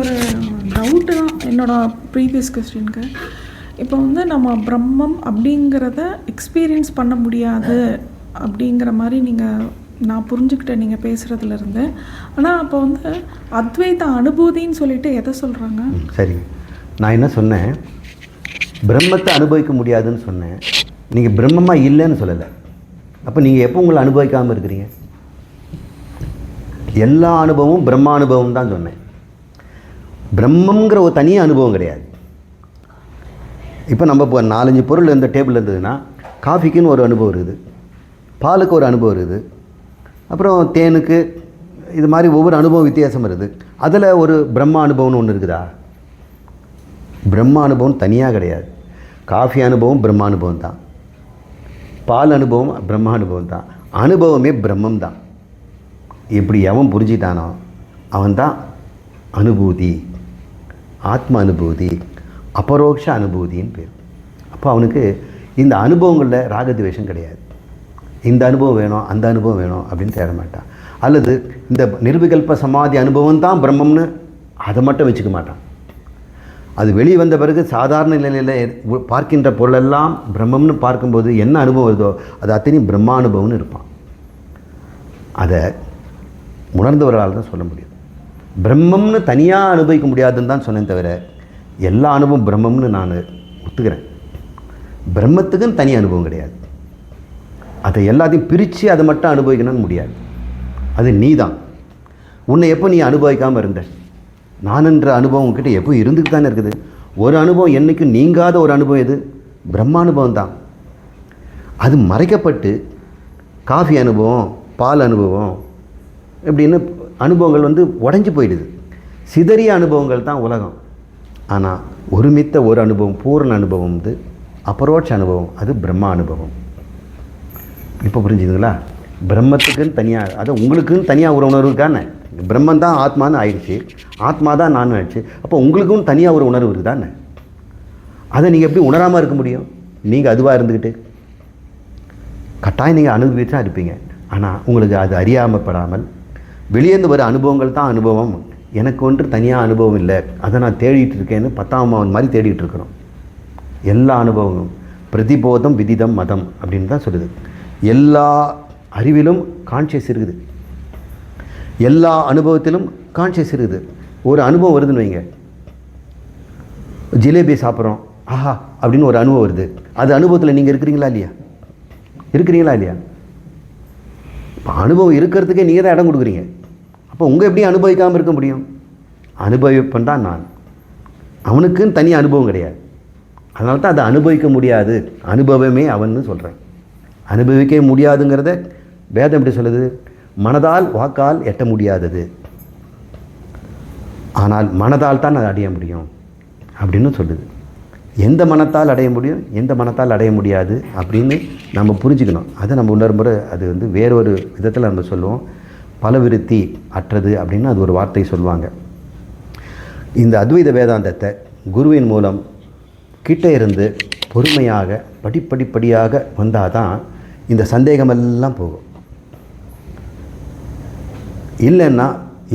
ஒரு டவுட்டு தான் என்னோட ப்ரீவியஸ் கொஸ்டினுக்கு இப்போ வந்து நம்ம பிரம்மம் அப்படிங்கிறத எக்ஸ்பீரியன்ஸ் பண்ண முடியாது அப்படிங்கிற மாதிரி நீங்கள் நான் புரிஞ்சுக்கிட்டேன் நீங்கள் பேசுகிறதுலேருந்து ஆனால் அப்போ வந்து அத்வைத அனுபூதின்னு சொல்லிட்டு எதை சொல்கிறாங்க சரி நான் என்ன சொன்னேன்? பிரம்மத்தை அனுபவிக்க முடியாதுன்னு சொன்னேன். நீங்கள் பிரம்மமாக இல்லைன்னு சொல்லலை. அப்போ நீங்கள் எப்போ உங்களை அனுபவிக்காமல் இருக்கிறீங்க? எல்லா அனுபவமும் பிரம்மானுபவம் தான் சொன்னேன். பிரம்மங்கிற ஒரு தனி அனுபவம் கிடையாது. இப்போ நம்ம இப்போ நாலஞ்சு பொருள் இந்த டேபிள் இருந்ததுன்னா காஃபிக்குன்னு ஒரு அனுபவம் இருக்குது பாலுக்கு ஒரு அனுபவம் இருக்குது அப்புறம் தேனுக்கு இது மாதிரி ஒவ்வொரு அனுபவம் வித்தியாசம் இருக்குது. அதில் ஒரு பிரம்ம அனுபவம்னு ஒன்று இருக்குதா? பிரம்ம அனுபவம் தனியாக கிடையாது. காஃபி அனுபவம் பிரம்ம அனுபவம் தான். பால் அனுபவம் பிரம்ம அனுபவம் தான். அனுபவமே பிரம்மம் தான். இப்படி எவன் புரிஞ்சிட்டானோ அவன்தான் அனுபூதி. ஆத்ம அனுபூதி அபரோக்ஷ அனுபூதின்னு பேர். அப்போ அவனுக்கு இந்த அனுபவங்களில் ராகத்வேஷம் கிடையாது. இந்த அனுபவம் வேணும் அந்த அனுபவம் வேணும் அப்படின்னு தேட மாட்டான். அல்லது இந்த நிர்விகல்ப சமாதி அனுபவம் தான் பிரம்மம்னு அதை மட்டும் வச்சுக்க மாட்டான். அது வெளியே வந்த பிறகு சாதாரண நிலையில் பார்க்கின்ற பொருளெல்லாம் பிரம்மம்னு பார்க்கும்போது என்ன அனுபவம் வருதோ அது அத்தனையும் பிரம்மானுபவம்னு இருப்பான். அதை உணர்ந்தவர்களால் தான் சொல்ல முடியும். பிரம்மம்னு தனியாக அனுபவிக்க முடியாதுன்னு தான் சொன்னேன் தவிர எல்லா அனுபவம் பிரம்மம்னு நான் ஒத்துக்கிறேன். பிரம்மத்துக்குன்னு தனி அனுபவம் கிடையாது. அதை எல்லாத்தையும் பிரித்து அதை மட்டும் அனுபவிக்கணும்னு முடியாது. அது நீ தான் உன்னை எப்போ நீ அனுபவிக்காமல் இருந்த? நான்ன்ற அனுபவம் கிட்டே எப்போ இருந்துட்டு தானே இருக்குது? ஒரு அனுபவம் என்றைக்கும் நீங்காத ஒரு அனுபவம் எது? பிரம்மானுபவம் தான். அது மறைக்கப்பட்டு காஃபி அனுபவம் பால் அனுபவம் இப்படின்னு அனுபவங்கள் வந்து உடஞ்சி போயிடுது. சிதறிய அனுபவங்கள் தான் உலகம். ஆனால் ஒருமித்த ஒரு அனுபவம் பூரண அனுபவம் வந்து அபரோட்ச அனுபவம் அது பிரம்மா அனுபவம். இப்போ புரிஞ்சுதுங்களா? பிரம்மத்துக்குன்னு தனியாக அது உங்களுக்குன்னு தனியாக ஒரு உணர்வு இருக்கானே? பிரம்மன் தான் ஆத்மான்னு ஆயிடுச்சு. ஆத்மா தான் நான் ஆயிடுச்சு. அப்போ உங்களுக்கும் தனியாக ஒரு உணர்வு இருக்குதானே? அதை நீங்கள் எப்படி உணராமல் இருக்க முடியும்? நீங்கள் அதுவாக இருந்துக்கிட்டு கட்டாயம் நீங்கள் அனுபவித்து தான் இருப்பீங்க. ஆனால் உங்களுக்கு அது அறியாமப்படாமல் வெளியேந்து வர அனுபவங்கள் தான் அனுபவம். எனக்கு ஒன்று தனியாக அனுபவம் இல்லை. அதை நான் தேடிட்டு இருக்கேன்னு பத்தாம் மாவன் மாதிரி தேடிட்டு இருக்கிறோம். எல்லா அனுபவங்களும். பிரதிபோதம் விதிதம் மதம் அப்படின்னு தான் சொல்லுது. எல்லா அறிவிலும் கான்ஷியஸ் இருக்குது. எல்லா அனுபவத்திலும் கான்ஷியஸ் இருக்குது. ஒரு அனுபவம் வருதுன்னு வைங்க. ஜிலேபி சாப்பிட்றோம். ஆஹா அப்படின்னு ஒரு அனுபவம் வருது. அது அனுபவத்தில் நீங்கள் இருக்கிறீங்களா இல்லையா? இருக்கிறீங்களா இல்லையா? இப்போ அனுபவம் இருக்கிறதுக்கே நீங்கள் தான் இடம் கொடுக்குறீங்க. அப்போ உங்கள் எப்படி அனுபவிக்காமல் இருக்க முடியும்? அனுபவிப்பன் தான் நான். அவனுக்குன்னு தனி அனுபவம் கிடையாது. அதனால தான் அதை அனுபவிக்க முடியாது. அனுபவமே அவன்னு சொல்கிறேன் அனுபவிக்க முடியாதுங்கிறத வேதம் எப்படி சொல்லுது? மனதால் வாக்கால் எட்ட முடியாதது. ஆனால் மனதால் தான் அதை அடைய முடியும் அப்படின்னு சொல்லுது. எந்த மனத்தால் அடைய முடியும்? எந்த மனத்தால் அடைய முடியாது அப்படின்னு நம்ம புரிஞ்சுக்கணும். அதை நம்ம இன்னொரு முறை அது வந்து வேறொரு விதத்தில் நம்ம சொல்லுவோம். பலவிருத்தி அற்றது அப்படின்னு அது ஒரு வார்த்தை சொல்லுவாங்க. இந்த அத்வைத வேதாந்தத்தை குருவின் மூலம் கிட்ட இருந்து பொறுமையாக படிப்படிப்படியாக வந்தால் தான் இந்த சந்தேகமெல்லாம் போகும். இல்லைன்னா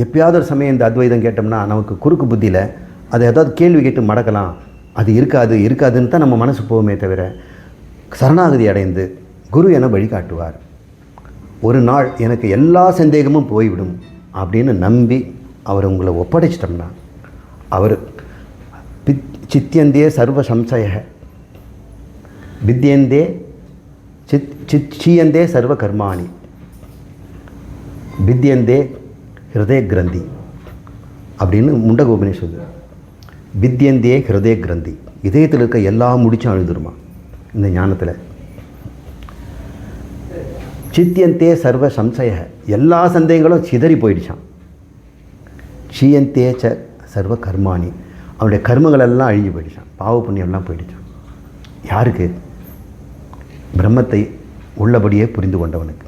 எப்பயாவது ஒரு சமயம் இந்த அத்வைதம் கேட்டோம்னா நமக்கு குறுக்கு புத்தியில் அதை ஏதாவது கேள்வி கேட்டு மடக்கலாம். அது இருக்காது இருக்காதுன்னு தான் நம்ம மனசு போகுமே தவிர சரணாகதி அடைந்து குரு என வழிகாட்டுவார். ஒரு நாள் எனக்கு எல்லா சந்தேகமும் போய்விடும் அப்படின்னு நம்பி அவர் உங்களை ஒப்படைச்சிட்டோம்னா அவர் பித் சித்தியந்தே சர்வ சம்சய வித்யந்தே சித் சிச்சியந்தே சர்வ கர்மாணி. வித்யந்தே ஹிருதய கிரந்தி அப்படின்னு முண்டக உபநிஷத்து வித்யந்தே ஹிருதய கிரந்தி. இதயத்தில் இருக்க எல்லா முடிச்சும் அழுதுருமா? இந்த ஞானத்தில். சித்தியந்தே சர்வ சம்சய. எல்லா சந்தேகங்களும் சிதறி போயிடுச்சான் சீயந்தே ச சர்வ கர்மாணி. அவனுடைய கர்மங்கள் எல்லாம் அழிஞ்சு போயிடுச்சான் பாவ புண்ணியம்லாம் போயிடுச்சான் யாருக்கு? பிரம்மத்தை உள்ளபடியே புரிந்து கொண்டவனுக்கு.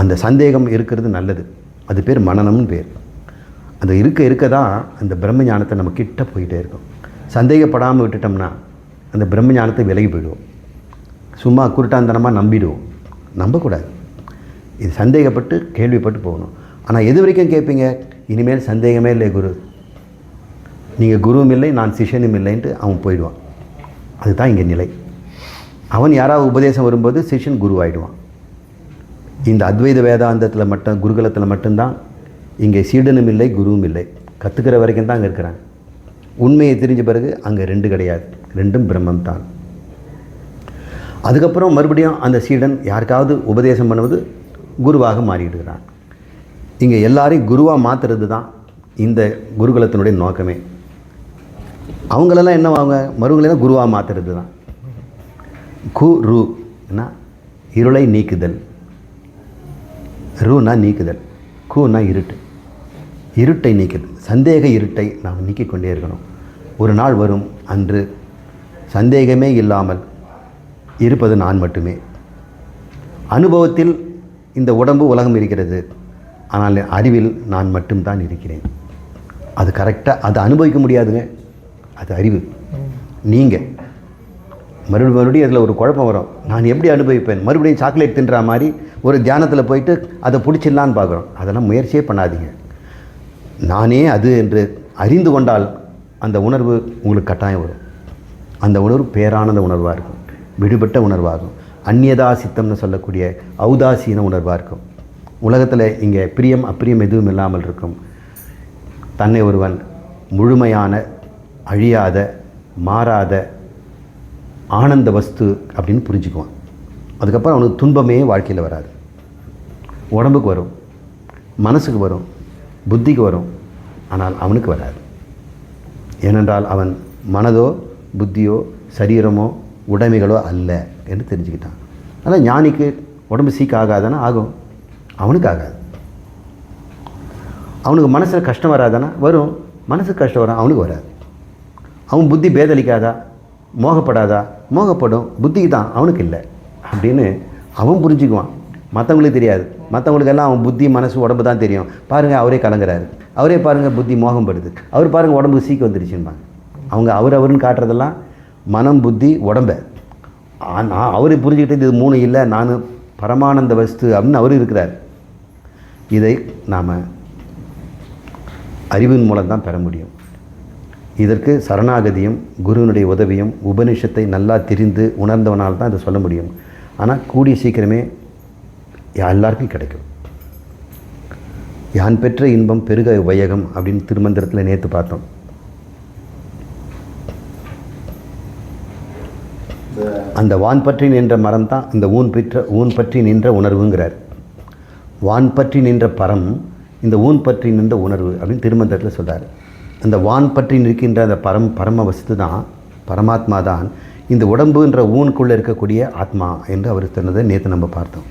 அந்த சந்தேகம் இருக்கிறது நல்லது. அது பேர் மனநம்னு பேர். அது இருக்க இருக்க தான் அந்த பிரம்ம ஞானத்தை நம்ம கிட்ட போயிட்டே இருக்கும். சந்தேகப்படாமல் விட்டுட்டோம்னா அந்த பிரம்ம ஞானத்தை விலகி போயிடுவோம். சும்மா குருட்டாந்தனமாக நம்பிடுவோம். நம்பக்கூடாது. இது சந்தேகப்பட்டு கேள்விப்பட்டு போகணும். ஆனால் எது வரைக்கும் கேட்பீங்க? இனிமேல் சந்தேகமே இல்லை குரு. நீங்கள் குருவும் இல்லை நான் சிஷ்யனும் இல்லைன்ட்டு அவன் போயிடுவான். அதுதான் இங்கே நிலை. அவன் யாராவது உபதேசம் வரும்போது சிஷ்யன் குருவாயிடுவான். இந்த அத்வைத வேதாந்தத்தில் மட்டும் குருகுலத்தில் மட்டும்தான் இங்கே சீடனும் இல்லை குருவும் இல்லை. கற்றுக்கிற வரைக்கும் தான் அங்கே இருக்கிறான். உண்மையை தெரிஞ்ச பிறகு அங்கே ரெண்டு கிடையாது. ரெண்டும் பிரம்மம் தான் அதுக்கப்புறம் மறுபடியும் அந்த சீடன் யாருக்காவது உபதேசம் பண்ணுவது குருவாக மாறிடுகிறான். இங்கே எல்லாரையும் குருவாக மாற்றுறது தான் இந்த குருகுலத்தினுடைய நோக்கமே. அவங்களெல்லாம் என்ன அவங்க குருவாக மாற்றுறது தான். கு ரு இருளை நீக்குதல். ரூனா நீக்குதல். கூனா இருட்டு. இருட்டை நீக்குதல். சந்தேக இருட்டை நாம் நீக்கிக் கொண்டே இருக்கணும். ஒரு நாள் வரும் அன்று சந்தேகமே இல்லாமல் இருப்பது நான் மட்டுமே. அனுபவத்தில் இந்த உடம்பு உலகம் இருக்கிறது. ஆனால் அறிவில் நான் மட்டும்தான் இருக்கிறேன். அது கரெக்டாக அதை அனுபவிக்க முடியாதுங்க. அது அறிவு. நீங்கள் மறுபடியும் மறுபடியும் அதில் ஒரு குழப்பம் வரும். நான் எப்படி அனுபவிப்பேன்? மறுபடியும் சாக்லேட் தின்ற மாதிரி ஒரு தியானத்தில் போயிட்டு அதை பிடிச்சிடலான்னு பார்க்குறோம். அதெல்லாம் முயற்சியே பண்ணாதீங்க. நானே அது என்று அறிந்து கொண்டால் அந்த உணர்வு உங்களுக்கு கட்டாயம் வரும். அந்த உணர்வு பேரானந்த உணர்வாக இருக்கும். விடுபட்ட உணர்வாகும். அந்நியதா சித்தம்னு சொல்லக்கூடிய ஔதாசீன உணர்வாக இருக்கும் உலகத்தில் இங்கே பிரியம் அப்பிரியம் எதுவும் இல்லாமல் இருக்கும். தன்னை ஒருவன் முழுமையான அழியாத மாறாத ஆனந்த வஸ்து அப்படின்னு புரிஞ்சுக்குவான். அதுக்கப்புறம் அவனுக்கு துன்பமே வாழ்க்கையில் வராது. உடம்புக்கு வரும் மனசுக்கு வரும் புத்திக்கு வரும் ஆனால் அவனுக்கு வராது. ஏனென்றால் அவன் மனதோ புத்தியோ சரீரமோ உடைமைகளோ அல்ல என்று தெரிஞ்சுக்கிட்டான். ஆனால் ஞானிக்கு உடம்பு சீக்க ஆகாதானா? ஆகும். அவனுக்கு ஆகாது. அவனுக்கு மனசில் கஷ்டம் வராதானா? வரும். மனசுக்கு கஷ்டம் வரும் அவனுக்கு வராது. அவன் புத்தி பேதளிக்காதா? மோகப்படாதா? மோகப்படும். புத்திக்கு தான். அவனுக்கு இல்லை. அப்படின்னு அவன் புரிஞ்சுக்குவான். மற்றவங்களுக்கு தெரியாது. மற்றவங்களுக்கெல்லாம் அவன் புத்தி மனசு உடம்பு தான் தெரியும். பாருங்கள் அவரே கலங்குறாரு. அவரே பாருங்கள் புத்தி மோகம் படுது அவர் பாருங்கள் உடம்புக்கு சீக்கு வந்துருச்சுன்பாங்க அவங்க அவர் அவருன்னு காட்டுறதெல்லாம் மனம் புத்தி உடம்ப. நான் அவரை புரிஞ்சுக்கிட்டது இது மூணு இல்லை நான் பரமானந்த வஸ்து அப்படின்னு அவர் இருக்கிறார். இதை நாம் அறிவின் மூலம் தான் பெற முடியும். இதற்கு சரணாகதியும் குருவினுடைய உதவியும் உபனிஷத்தை நல்லா தெரிந்து உணர்ந்தவனால் தான் இதை சொல்ல முடியும். ஆனால் கூடிய சீக்கிரமே எல்லாருக்கும் கிடைக்கும். யான் பெற்ற இன்பம் பெருக உபயோகம் அப்படின்னு திருமந்திரத்தில் நேற்று பார்த்தோம். அந்த வான் பற்றி நின்ற மரம் தான் இந்த ஊன் பெற்ற ஊன் பற்றி நின்ற உணர்வுங்கிறார். வான் பற்றி நின்ற பரம் இந்த ஊன் பற்றி நின்ற உணர்வு அப்படின்னு திருமந்திரத்தில் சொல்கிறார் அந்த வான் பற்றி நிற்கின்ற அந்த பரம் பரம வஸ்து தான் பரமாத்மா தான் இந்த உடம்புன்ற ஊனுக்குள்ளே இருக்கக்கூடிய ஆத்மா என்று அவர் சொன்னதை நேற்று நம்ம பார்த்தோம்.